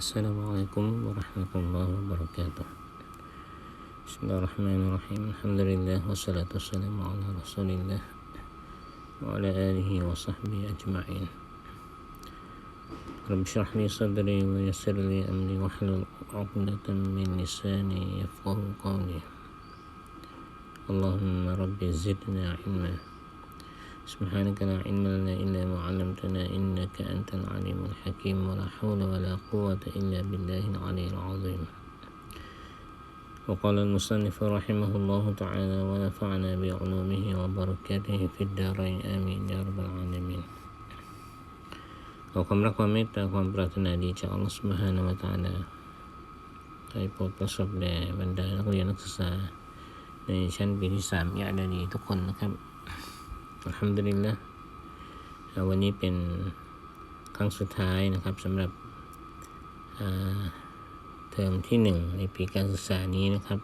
السلام عليكم ورحمة الله وبركاته بسم الله الرحمن الرحيم الحمد لله والصلاة والسلام على رسول الله وعلى آله وصحبه أجمعين رب اشرح لي صدري ويسر لي أمري واحلل عقدة من لساني يفقه قولي اللهم رب زدنا علما سبحانك لا علم لنا إلا ما علمتنا إنك أنت العليم الحكيم ولا حول ولا قوة إلا بالله العلي العظيم وقال المصنف رحمه الله تعالى ونفعنا بعلومه وبركاته في الدارين آمين يا رب العالمين ขอความรักความเมตตาความปรารถนาดีจากอัลลอฮฺ سبحانه และ تعالى ให้โปรดประสบแด่บรรดานักเรียนนักศึกษา ในชั้นปีที่สามยาดาดีทุกคนนะครับ อัลฮัมดุลิลละวันนี้เป็นครั้งสุดท้ายนะครับสำหรับเทอมที่หนึ่งในปีการศึกษานี้นะครับ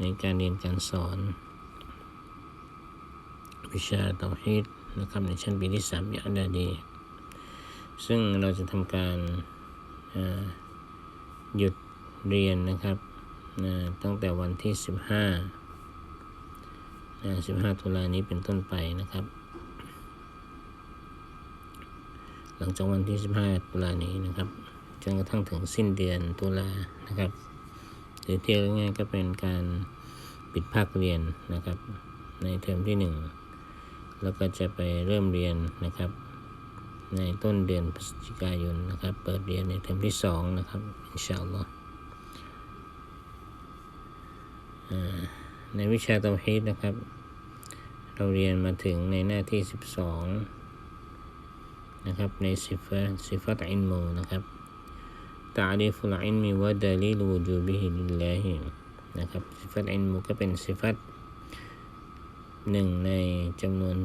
ในการเรียนการสอน วิชาเตาฮีดนะครับในชั้นปีที่สามยาดาดีซึ่งเราจะทำการหยุดเรียนนะครับตั้งแต่วันที่ 15 15 ตุลานี้เป็นต้นไปนะครับ หลังจากวันที่ 15 ตุลานี้นะครับจนกระทั่งถึงสิ้นเดือนตุลานะครับหรือเที่ยวง่ายก็เป็นการปิดภาคเรียนนะครับ ในเทอมที่ 1 แล้วก็จะไปเริ่มเรียนนะครับ ในต้นเดือนพฤศจิกายนนะครับ เปิดเรียนในเทอมที่ 2 นะครับ อินชาอัลลอฮ์ ในวิชาเตาฮีดนะครับ เราเรียนมาถึงในหน้าที่ 12 นะครับ ในสิฟะสิฟัตอินมูนะครับตาลีฟุลอินมีวะดาลีลูจูบิฮิลิลลาฮินะครับสิฟัตอินมูก็เป็นสิฟัตหนึ่งในจำนวน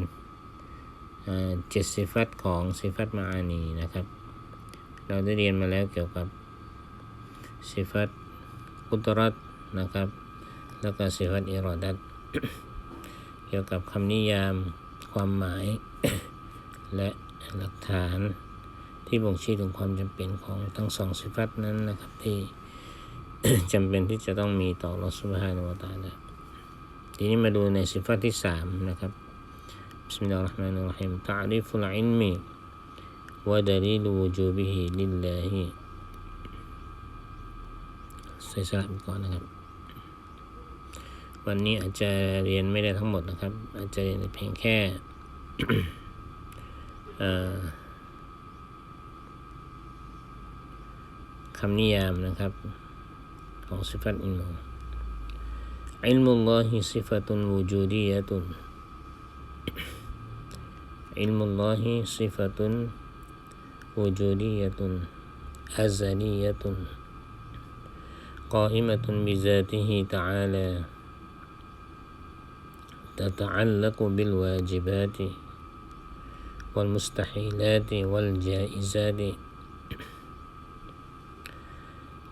เจ็ดสิฟัตของสิฟัตมาอานีนะครับ เราได้เรียนมาแล้วเกี่ยวกับสิฟัตกุตรัตนะครับ แล้วก็สิฟัตอิรอดัตเกี่ยวกับคำนิยาม ความหมาย และหลักฐาน ที่บ่งชี้ถึงความจำเป็นของทั้งสองสิฟัตนั้นนะครับที่จำเป็นที่จะต้องมีต่อรสุบฮานวตานะทีนี้มาดูในสิฟัตที่สามนะครับบิสมิลลาฮิรเราะห์มานิรเราะฮีมตะริฟุลอิลมีวะดลีลวูจูบิฮิลิลลฮิใส่สลับก่อนนะครับ วันนี้อาจจะเรียนไม่ได้ทั้งหมดนะครับ อาจจะเรียนเพียงแค่คำนิยามนะครับ ของสิฟัตอิลมูอิลมุลลอฮิสิฟัตุนวูจูดียะตุนอิลมุลลอฮิสิฟัตุนวูจูดียะตุนอัซลียะตุน قائمة بذاته تعالى تتعلق بالواجبات والمستحيلات والجائزات.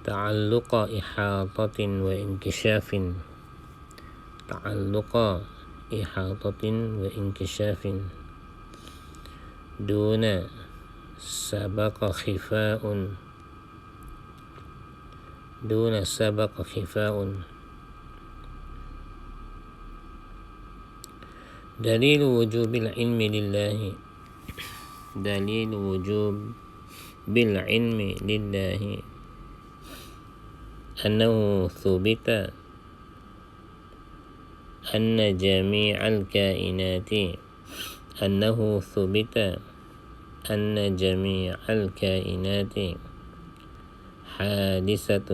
تعلق إحاطة وإنكشاف. تعلق إحاطة وإنكشاف. دون سبق خفاء. دون سبق خفاء. دليل وجوب العلم لله. دليل وجوب بالعلم لله. أنه ثبت أن جميع الكائنات أنه ثبت أن جميع الكائنات حادثة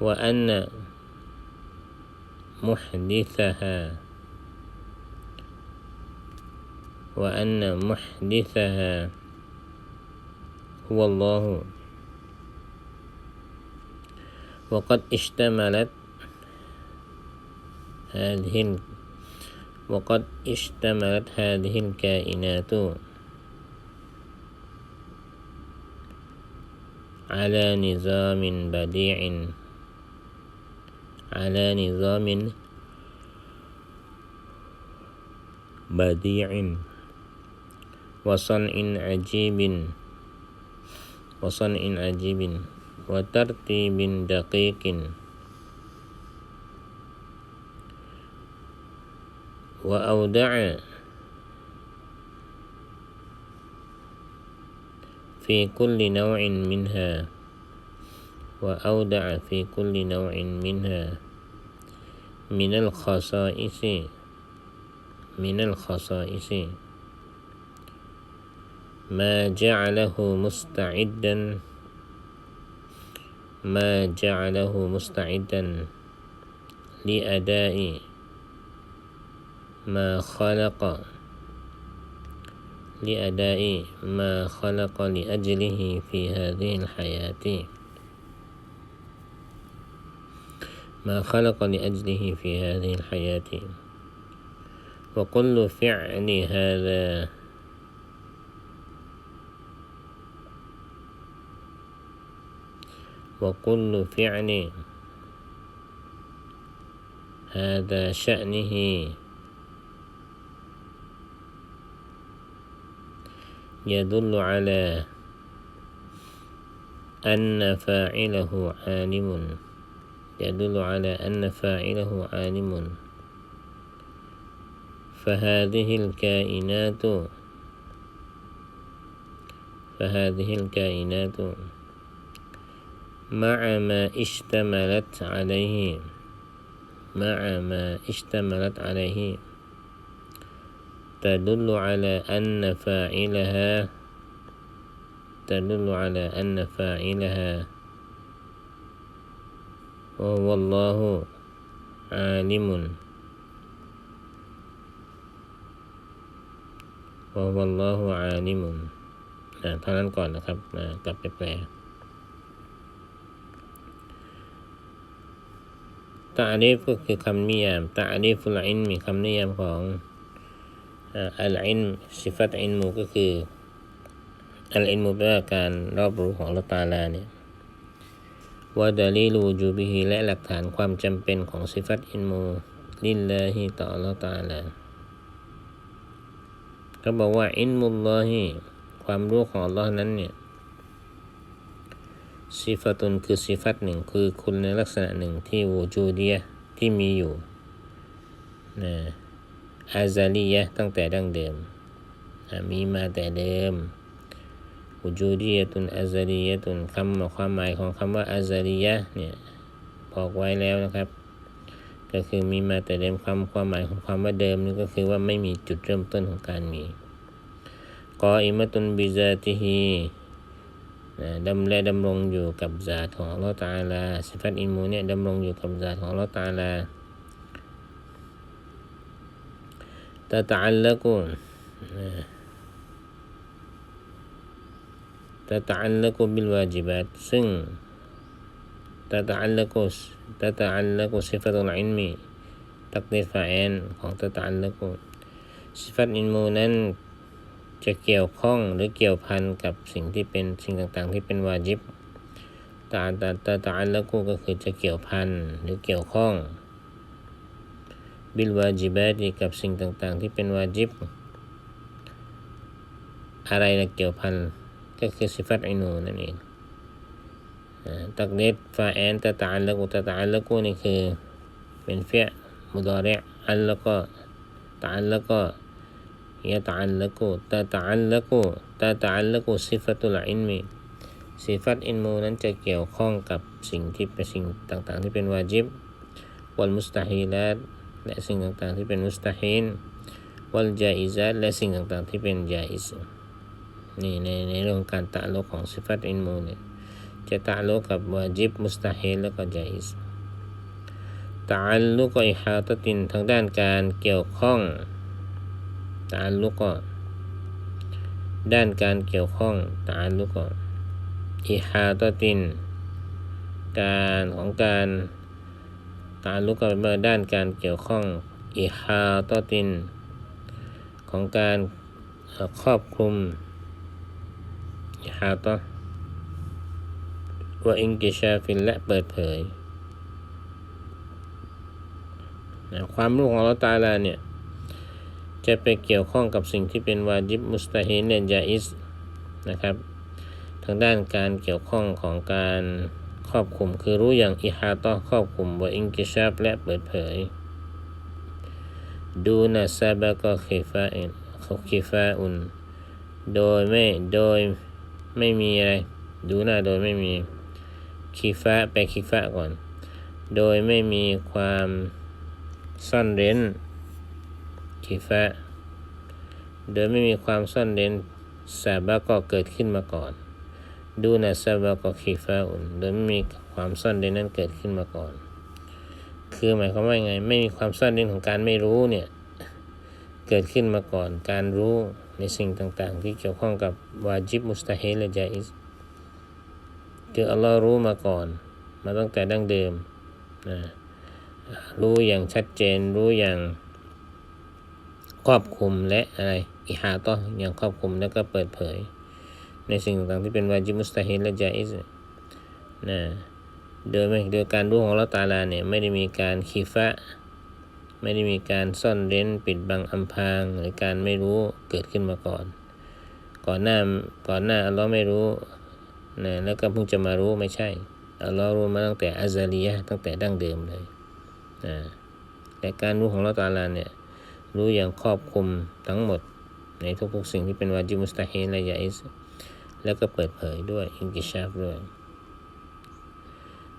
وأن محدثها. وأن محدثها هو الله. وقد اشتملت هذه وقد اشتملت هذه الكائنات على نظام بديع. على نظام بديع وصنع عجيب وصنع عجيب وترتيب دقيق. وأودع في كل نوع منها. وأودع في كل نوع منها من الخصائص من الخصائص. ما جعله مستعدا ما جعله مستعدا لأداء ما خلق لأداء ما خلق لأجله في هذه الحياة. ما خلق لأجله في هذه الحياة. وكل فعل هذا وكل فعل هذا شأنه. يدل على أن فاعله عالم. يدل على أن فاعله عالم. فهذه الكائنات فهذه الكائنات مع ما اشتملت عليه مع ما اشتملت عليه تدل على أن فاعلها تدل على أن فاعلها وهو الله عالم وهو الله عالم นะเท่านั้นก่อนนะครับนะกลับไปแปลตาลีฟก็คือคำนิยามตาลีฟุลอินมีคำนิยามของอัลอินสิฟัตอินมูก็คืออัลอินมูแปลว่าการรอบรู้ของละตาลาเนี่ย ว่าดาลีลูจูบิฮิและหลักฐานความจำเป็นของสิฟัตอินมูลิลลาฮิต่อละตาลาเขาบอกว่าอินมุลลอฮิความรู้ของอัลลอฮ์นั้นเนี่ยสิฟัตุนคือสิฟัตหนึ่งคือคุณในลักษณะหนึ่งที่วูจูเดียที่มีอยู่นะอาซาลียะตั้งแต่ดั้งเดิม มีมาแต่เดิม วูจูดียตุนอาซาลียะตุนคำความหมายของคำว่าอาซาลียะเนี่ยบอกไว้แล้วนะครับ ก็คือมีมาแต่เดิมความความหมายของความว่าเดิมนี่ก็คือว่าไม่มีจุดเริ่มต้นของการมีกออิมตุนบิซาติฮีดำและดำรงอยู่กับซาตของอัลลอฮฺตาลาสิฟัตอิมูเนี่ยดำรงอยู่กับซาตของอัลลอฮฺตาลาตะตะอัลละกุ ตะตะอัลละกุบิลวาจิบัตซึ่งตะตะอัลละกุตะตะอัลละกุสิฟัตุลอินมีตักดีฟาแอนของตะตะอัลละกุสิฟัตอินมูนั้นจะเกี่ยวข้องหรือเกี่ยวพันกับสิ่งที่เป็นสิ่งต่างๆ ที่เป็นวาจิบตาตาตาตาอันแล้วก็คือจะเกี่ยวพันหรือเกี่ยวข้อง บิลวาจิบาตีกับสิ่งต่างๆ ที่เป็นวาจิบ อะไรนะเกี่ยวพัน ก็คือสิฟัตอินูนั่นเองตักเด็ดฟาแอนตะตาลกูตะตาลกูนี่คือเป็นเฟียมุดอเรอันแล้วก็ตาล้วก็ยะตาละกูตะตาละกูตะตาละกูสิฟัตุลอินมีสิฟัตอินมูนั้นจะเกี่ยวข้องกับสิ่งที่เป็นสิ่งต่างๆ ที่เป็นวาจิบวัลมุสตาฮีลัดและสิ่งต่างๆที่เป็นมุสตาฮินวัลจาอิซัดและสิ่งต่างๆที่เป็นจาอิซ นี่ในในเรื่องการตะโลกของสิฟัตอินมูเนี่ยจะตะโลกกับวาจิบมุสตาฮีนแล้วก็จาอิสตะอัลลุกอิฮาตตินทางด้านการเกี่ยวข้องตาลุกก็ด้านการเกี่ยวข้องตาลุกก็อิฮาตติน การของการตาลุกก็เป็นด้านการเกี่ยวข้องอิฮาตติน ของการครอบคลุม ฮาตว่าอิงกิชาฟินและเปิดเผยความรู้ของเราตาลาเนี่ย จะไปเกี่ยวข้องกับสิ่งที่เป็นวาจิบมุสตาฮินเนี่ยาอิสนะครับ ทางด้านการเกี่ยวข้องของการครอบคลุมคือรู้อย่างอิฮาตอครอบคลุมว่าอิงกิชาบและเปิดเผย ดูนาซาบะก็คิฟาอินคิฟาอุน โดยไม่โดย ไม่มีอะไร ดูหน้าโดยไม่มีคิฟะไปคิฟะก่อน โดยไม่มีความซ่อนเร้นคิฟะโดยไม่มีความซ่อนเร้นซาบะก็เกิดขึ้นมาก่อน ดูนะซาบะก็คิฟะอุนโดยไม่มีความซ่อนเร้นนั้นเกิดขึ้นมาก่อน คือหมายความว่าไง ไม่มีความซ่อนเร้นของการไม่รู้เนี่ย เกิดขึ้นมาก่อนการรู้ ในสิ่งต่างๆ ที่เกี่ยวข้องกับวาจิบมุสตาฮิลและจาอิสคืออัลลอฮ์รู้มาก่อน มาตั้งแต่ดั้งเดิมนะรู้อย่างชัดเจนรู้อย่างครอบคลุมและอะไรอิฮาตออย่างครอบคลุมแล้วก็เปิดเผย ในสิ่งต่างๆที่เป็นวาจิบมุสตาฮิลและจาอิสนะโดยไม่โดยการรู้ของเราตาลาเนี่ยไม่ได้มีการคีฟะ ไม่ได้มีการซ่อนเร้นปิดบังอำพรางหรือการไม่รู้เกิดขึ้นมาก่อน ก่อนหน้าก่อนหน้าอัลลอฮ์ไม่รู้นะแล้วก็เพิ่งจะมารู้ไม่ใช่อัลลอฮ์รู้มาตั้งแต่อาซาลียะตั้งแต่ดั้งเดิมเลยนะแต่การรู้ของเราตาลาเนี่ยรู้อย่างครอบคลุมทั้งหมด ในทุกๆสิ่งที่เป็นวาจิมุสตาเฮิและยาอิสแล้วก็เปิดเผยด้วยอิงกิชาฟด้วย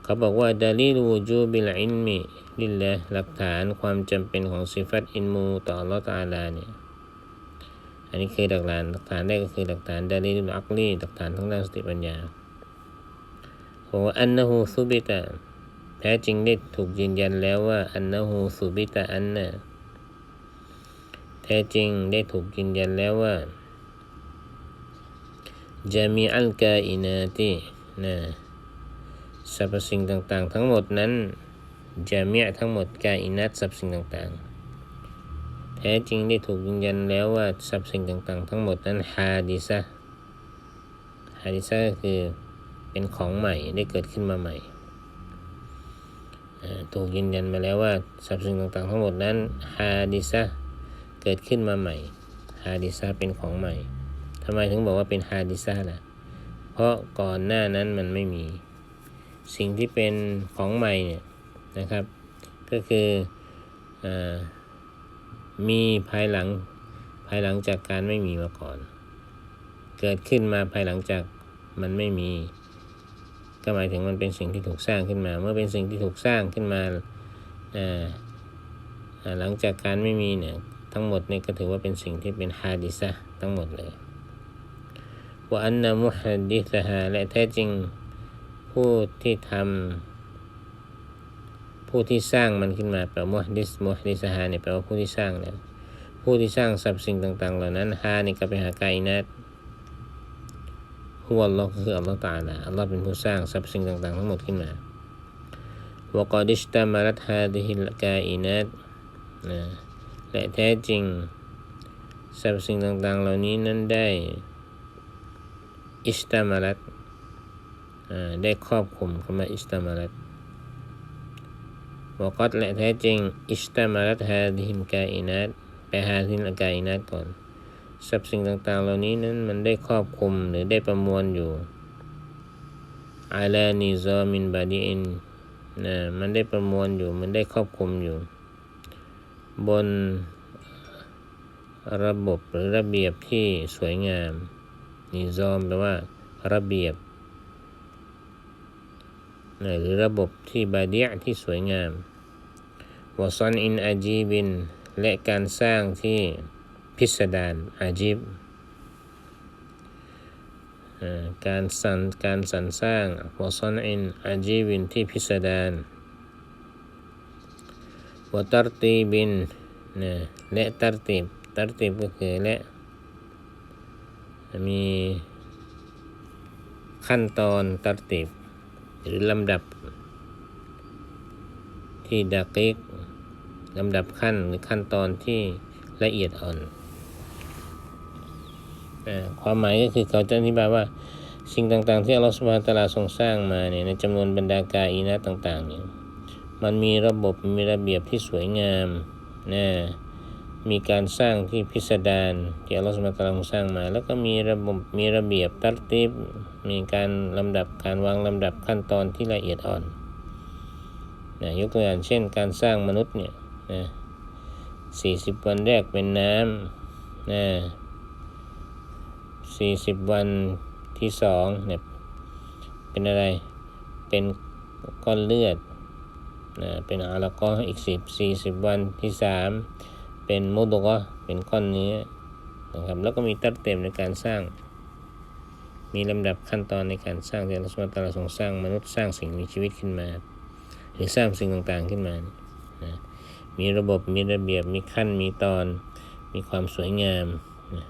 เขาบอกว่าดาลีลูจูบิลอินมีลิลละหลักฐานความจำเป็นของสิฟัตอินมูต่ออัลลอฮ์ตาลาเนี่ยอันนี้คือหลักฐานหลักฐานแรกก็คือหลักฐานดาลีลุอักลีหลักฐานทั้งด้านสติปัญญาบอกว่าอันนะฮูซุบิตะแท้จริงได้ถูกยืนยันแล้วว่าอันนะฮูซุบิตะอันนะแท้จริงได้ถูกยืนยันแล้วว่าจามีอัลกาอินาตินะ สรรพสิ่งต่างๆ ทั้งหมดนั้นจามีทั้งหมดกาอินัตสรรพสิ่งต่างๆ แท้จริงได้ถูกยืนยันแล้วว่าสรรพสิ่งต่างๆ ทั้งหมดนั้นฮาดิซะฮาดิซะก็คือเป็นของใหม่ได้เกิดขึ้นมาใหม่ถูกยืนยันมาแล้วว่าสรรพสิ่งต่างๆ ทั้งหมดนั้นฮาดิซะเกิดขึ้นมาใหม่ฮาดิซะเป็นของใหม่ทำไมถึงบอกว่าเป็นฮาดิซะล่ะ เพราะก่อนหน้านั้นมันไม่มี สิ่งที่เป็นของใหม่เนี่ยนะครับ ก็คืออมีภายหลังภายหลังจากการไม่มีมาก่อน เกิดขึ้นมาภายหลังจากมันไม่มี ก็หมายถึงมันเป็นสิ่งที่ถูกสร้างขึ้นมา เมื่อเป็นสิ่งที่ถูกสร้างขึ้นมาหลังจากการไม่มีเนี่ยทั้งหมดนี่ก็ถือว่าเป็นสิ่งที่เป็นฮาดิซะทั้งหมดเลยว่าอันนามุฮัดดิสฮาและแท้จริง ผู้ที่ทำผู้ที่สร้างมันขึ้นมาแปลว่าดิสมุฮัดิสฮาเนี่ยแปลว่าผู้ที่สร้างแล้วผู้ที่สร้างสรรพสิ่งต่าง ๆ เหล่านั้นฮานี่ก็ไปหากายนัดหัวอัลลอฮ์คืออัลลอฮ์ตาลาอัลลอฮ์เป็นผู้สร้างสรรพสิ่งต่าง ๆ ทั้งหมดขึ้นมาวกอดิสตามารัตฮาดิฮิลกาอินัดนะและแท้จริงสรรพสิ่งต่าง ๆ เหล่านี้นั้นได้อิสตามารัต ได้ครอบคลุมคำว่าอิสตามารัตวกัตและแท้จริงอิสตามารัตฮาดิมกาอินัตไปฮาดินกาอินัตก่อนทรัพย์สิ่งต่างๆ เหล่านี้นั้นมันได้ครอบคลุมหรือได้ประมวลอยู่อาลานิซามินบาดีอินนะมันได้ประมวลอยู่ มันได้ครอบคลุมอยู่ บนระบบหรือระเบียบที่สวยงามนิซอมแปลว่าระเบียบ หรือระบบที่บาดียที่สวยงามวซอนอินอาจีบิน และการสร้างที่พิสดารอาจีบการสรรการสรรสร้างวซอนอินอาจีบินที่พิสดารวตรตีบินและตรติบตรติบก็คือและมีขั้นตอนตรติบ หรือลำดับ ที่ดักเล็กลำดับขั้นหรือขั้นตอนที่ละเอียดอ่อนความหมายก็คือเขาจะอธิบายว่าสิ่งต่างๆ ที่อัลลอฮฺสุบฮานตะลาทรงสร้างมาเนี่ยในจำนวนบรรดากาอีนะต่างๆเนี่ยมันมีระบบมีระเบียบที่สวยงามนะ มีการสร้างที่พิสดารที่อัลลอฮฺสุบะตะอาลงสร้างมา แล้วก็มีระบบมีระเบียบตัดติบมีการลำดับการวางลำดับขั้นตอนที่ละเอียดอ่อนนะยกตัวอย่างเช่นการสร้างมนุษย์เนี่ยนะสี่สิบวันแรกเป็นน้ำนะสี่สิบวันที่สองเนี่ยเป็นอะไรเป็นก้อนเลือดนะเป็นอาละก็อีกสิบสี่สิบวันที่สาม เป็นโมุดก็เป็นก้อนเนื้อนะครับ แล้วก็มีตัดเต็มในการสร้าง มีลำดับขั้นตอนในการสร้างที่อัลลอฮฺสุบฮานะฮูวะตะอาลาทรงสร้างมนุษย์สร้างสิ่งมีชีวิตขึ้นมาหรือสร้างสิ่งต่างๆขึ้นมานะมีระบบมีระเบียบมีขั้นมีตอน มีความสวยงามนะ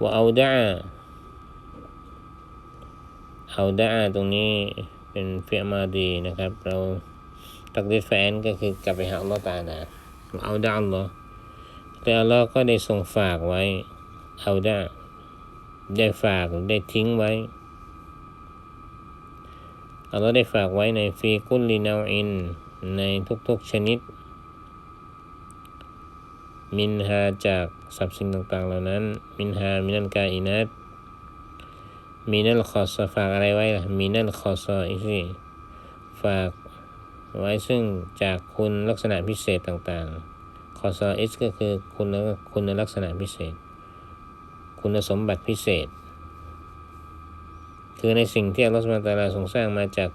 ว่าเอาดาเอาดาตรงนี้เป็นเฟียมาดีนะครับ เรา ตักดิแฟนก็คือกลับไปหาอัลลอฮ์ตานะเอาดาอัลลอฮ์แต่อัลลอฮ์ก็ได้ส่งฝากไว้ เอาดาได้ฝากได้ทิ้งไว้อัลลอฮ์ได้ฝากไว้ในฟีกุลลีนาอิน ในทุกๆชนิด มินฮาจากทรัพย์สิ่งต่างๆเหล่านั้น มินฮามินันกาอินัตมีนั่นขอสฝากอะไรไว้ล่ะมีนั่นขอสอีกสิฝาก ไว้ซึ่งจากคุณลักษณะพิเศษต่างๆ คอสเอสก็คือคุณคุณลักษณะพิเศษ คุณสมบัติพิเศษ คือในสิ่งที่อัลลอฮฺสุบฮานะตาลาทรงสร้างมาจาก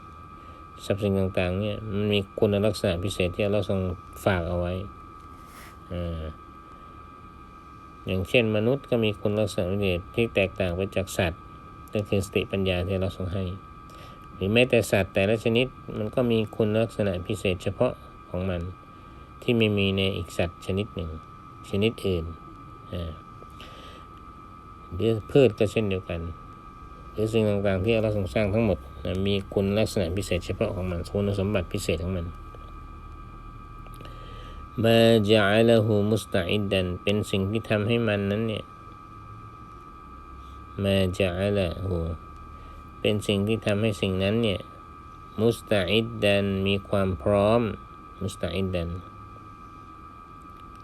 ทรัพย์สิ่งต่างๆเนี่ยมันมีคุณลักษณะพิเศษที่อัลลอฮฺทรงฝากเอาไว้อ่าอย่างเช่นมนุษย์ก็มีคุณลักษณะพิเศษที่แตกต่างไปจากสัตว์ ก็คือสติปัญญาที่เราทรงให้ หรือแม้แต่สัตว์แต่ละชนิดมันก็มีคุณลักษณะพิเศษเฉพาะของมัน ที่ไม่มีในอีกสัตว์ชนิดหนึ่ง ชนิดอื่นหรือพืชก็เช่นเดียวกัน หรือสิ่งต่างๆที่เราสร้างทั้งหมดนะมีคุณลักษณะพิเศษเฉพาะของมันคุณสมบัติพิเศษของมันมาจาลหูมุสตาอิดดันเป็นสิ่งที่ทำให้มันนั้นเนี่ยมาจาละหู เป็นสิ่งที่ทำให้สิ่งนั้นเนี่ยมุสตาอิดดันมีความพร้อมมุสตาอิดดัน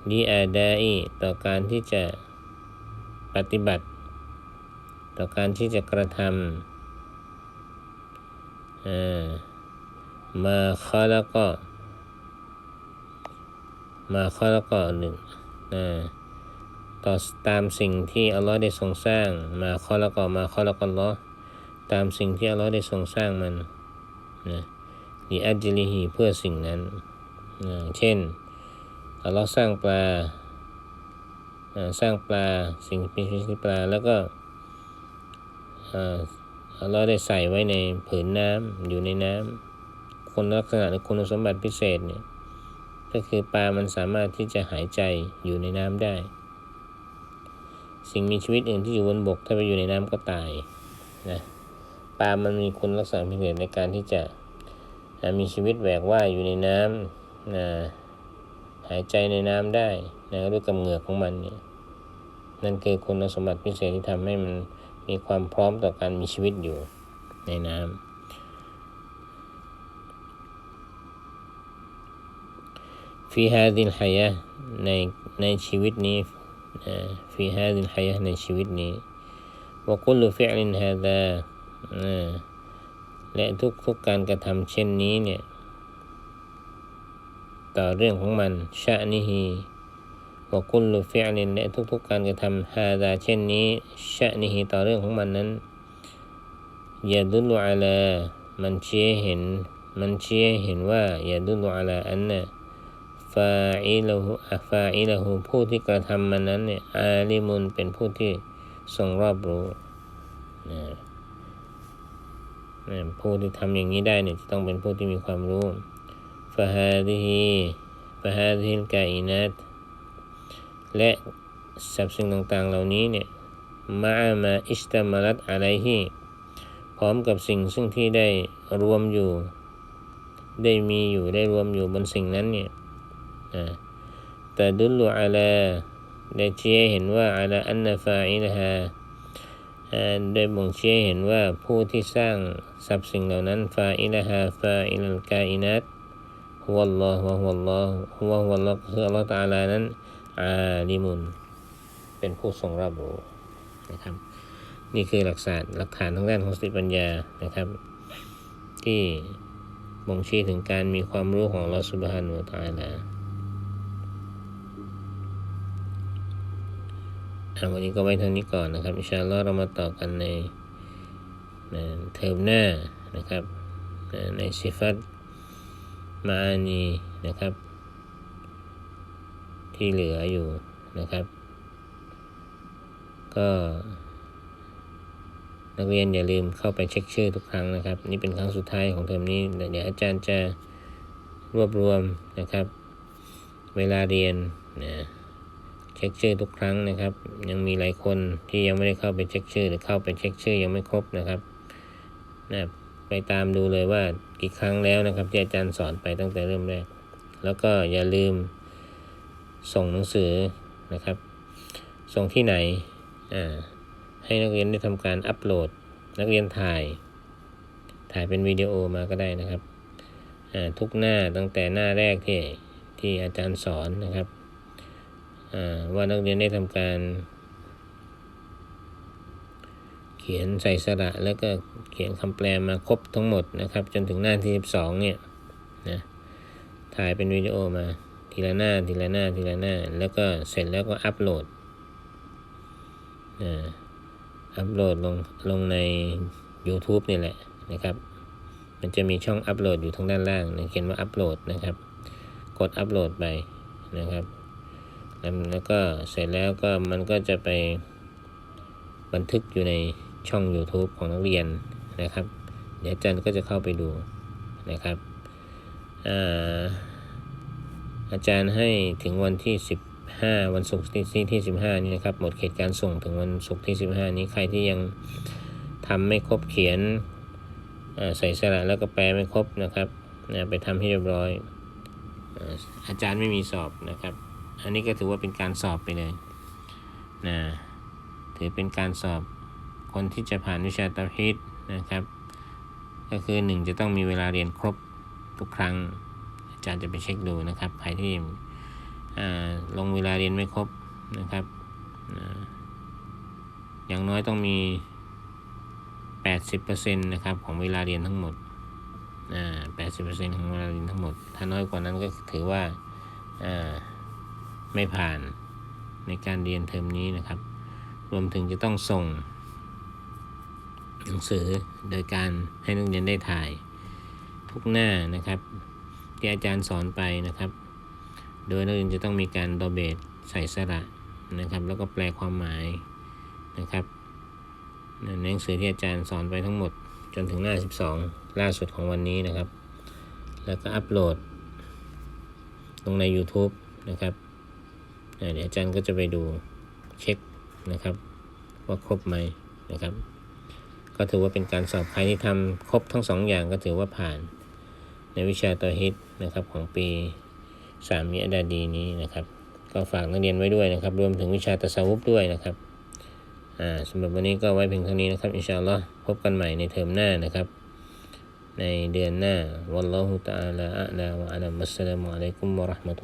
ลีอาดาอีต่อการที่จะปฏิบัติ ต่อการที่จะกระทำมาข้อแล้วก็มาข้อแล้วก็หนึ่งต่อตามสิ่งที่อัลลอฮ์ได้ทรงสร้าง มาข้อแล้วก็มาข้อแล้วก็อัลลอ ตามสิ่งที่อัลลอฮ์ได้ทรงสร้างมันนะลีอัจลิฮีเพื่อสิ่งนั้นนะเช่นอัลลอฮ์สร้างปลาสร้างปลาสิ่งมีชีวิตปลาแล้วก็อัลลอฮ์ได้ใส่ไว้ในผืนน้ำอยู่ในน้ำคนลักษณะหรือคุณสมบัติพิเศษเนี่ยก็คือปลามันสามารถที่จะหายใจอยู่ในน้ำได้ สิ่งมีชีวิตอื่นที่อยู่บนบกถ้าไปอยู่ในน้ำก็ตายนะ ปลามันมีคุณลักษณะพิเศษในการที่จะมีชีวิตแหวกว่ายอยู่ในน้ำนะหายใจในน้ำได้นะด้วยกำเหงือกของมันเนี่ยนั่นคือคุณสมบัติพิเศษที่ทำให้มันมีความพร้อมต่อการมีชีวิตอยู่ในน้ำฟีฮาดินไฮยะในในชีวิตนี้ฟีฮาดินไฮยะในชีวิตนี้ว่ากุลฟิอัลินฮาดา และทุกทุกการกระทำเช่นนี้เนี่ย ต่อเรื่องของมันชะนิฮีวกุลฟิอลินและทุกๆการกระทำฮาดาเช่นนี้ชะนิฮีต่อเรื่องของมันนั้นยาดุลอาลามันเชี้เห็น มันเชี้เห็นว่ายาดุลอาลาอันนะฟาอิลหูฟาอิลหูผู้ที่กระทำมันนั้นเนี่ยอาลิมุนเป็นผู้ที่ทรงรอบรู้นะ ผู้ที่ทำอย่างนี้ได้เนี่ยจะต้องเป็นผู้ที่มีความรู้ฟาฮาดิฮีฟาฮาดิฮิลกาอินัตและสับสิ่งต่างๆ เหล่านี้เนี่ยมามาอิสตามาลัดอะไรที่พร้อมกับสิ่งซึ่งที่ได้รวมอยู่ ได้มีอยู่ได้รวมอยู่บนสิ่งนั้นเนี่ยแต่ดุลอาลาได้ชี้เห็นว่าอาลาอันนฟาอิลฮา ได้บ่งชี้เห็นว่าผู้ที่สร้างทรัพย์สิ่งเหล่านั้นฟาอิลฮาฟาอิลกาอินัตฮุวัลลอฮ์วะฮุวัลลอฮ์ฮุวะฮุวัลลอฮ์คืออัลลอฮ์ตะอาลานั้นอาลิมุน เป็นผู้ทรงรับรู้นะครับ นี่คือหลักศาสตร์หลักฐานทางด้านของสติปัญญานะครับ ที่บ่งชี้ถึงการมีความรู้ของอัลลอฮ์สุบฮานุตะอาลา อะวันนี้ก็ไว้เท่านี้ก่อนนะครับอินชาอัลลอฮ์เรามาต่อกันในเทอมหน้านะครับในในซิฟัตมาอานีนะครับ ที่เหลืออยู่นะครับ ก็นักเรียนอย่าลืมเข้าไปเช็คชื่อทุกครั้งนะครับ นี่เป็นครั้งสุดท้ายของเทอมนี้ เดี๋ยวอาจารย์จะรวบรวมนะครับ เวลาเรียนนะ เช็คชื่อทุกครั้งนะครับ ยังมีหลายคนที่ยังไม่ได้เข้าไปเช็คชื่อ หรือเข้าไปเช็คชื่อยังไม่ครบนะครับนะไปตามดูเลยว่ากี่ครั้งแล้วนะครับที่อาจารย์สอนไปตั้งแต่เริ่มแรก แล้วก็อย่าลืมส่งหนังสือนะครับ ส่งที่ไหนอ่าให้นักเรียนได้ทำการอัปโหลด นักเรียนถ่าย ถ่ายเป็นวิดีโอมาก็ได้นะครับทุกหน้าตั้งแต่หน้าแรกที่ที่อาจารย์สอนนะครับ ว่านักเรียนได้ทำการ เขียนใส่สระแล้วก็เขียนคำแปลมาครบทั้งหมดนะครับ จนถึงหน้าที่ 12 เนี่ยนะถ่ายเป็นวิดีโอมาทีละหน้าทีละหน้าทีละหน้า แล้วก็เสร็จแล้วก็อัปโหลดอัปโหลดลงลงใน YouTube นี่แหละนะครับ มันจะมีช่องอัปโหลดอยู่ทางด้านล่างเขียนว่าอัปโหลดนะครับ กดอัปโหลดไปนะครับ แล้วก็เสร็จแล้วก็มันก็จะไปบันทึกอยู่ในช่อง YouTube ของนักเรียนนะครับ เดี๋ยวอาจารย์ก็จะเข้าไปดูนะครับอาอาจารย์ให้ถึงวันที่ 15 วันศุกร์ที่ที่ 15 นี้นะครับ หมดเขตการส่งถึงวันศุกร์ที่ 15 นี้ใครที่ยังทำไม่ครบเขียนใส่สระแล้วก็แปลไม่ครบนะครับไปทำให้เรียบร้อยอาจารย์ไม่มีสอบนะครับ อันนี้ก็ถือว่าเป็นการสอบไปเลยนะถือเป็นการสอบคนที่จะผ่านวิชาตาฮิดนะครับ ก็คือหนึ่งจะต้องมีเวลาเรียนครบทุกครั้ง อาจารย์จะไปเช็คดูนะครับใครที่ลงเวลาเรียนไม่ครบนะครับอย่างน้อยต้องมี 80%นะครับของเวลาเรียนทั้งหมดอ่า80%ของเวลาเรียนทั้งหมด ถ้าน้อยกว่านั้นก็ถือว่า อ่า ไม่ผ่านในการเรียนเทอมนี้นะครับ รวมถึงจะต้องส่ง หนังสือโดยการให้นักเรียนได้ถ่าย ทุกหน้านะครับ ที่อาจารย์สอนไปนะครับ โดยนักเรียนจะต้องมีการดอเบตใส่สระนะครับ แล้วก็แปลความหมายนะครับในหนังสือที่อาจารย์สอนไปทั้งหมดจนถึงหน้า 12 ล่าสุดของวันนี้นะครับ แล้วก็อัปโหลดลงใน YouTube นะครับ เดี๋ยวอาจารย์ก็จะไปดูเช็คนะครับ ว่าครบไหมนะครับ ก็ถือว่าเป็นการสอบใครที่ทำครบทั้งสองอย่างก็ถือว่าผ่าน ในวิชาตัวฮิตนะครับของปีสามีอดาดีนี้นะครับ ก็ฝากนักเรียนไว้ด้วยนะครับ รวมถึงวิชาตะสาวุบด้วยนะครับอ่าสำหรับวันนี้ก็ไว้เพียงเท่านี้นะครับอินชาอัลลอฮ์พบกันใหม่ในเทอมหน้านะครับในเดือนหน้า วัลลอฮุตะอาลาอะลาวะอะลัมัสสลามุอะลัยกุมวะราะห์มะตุล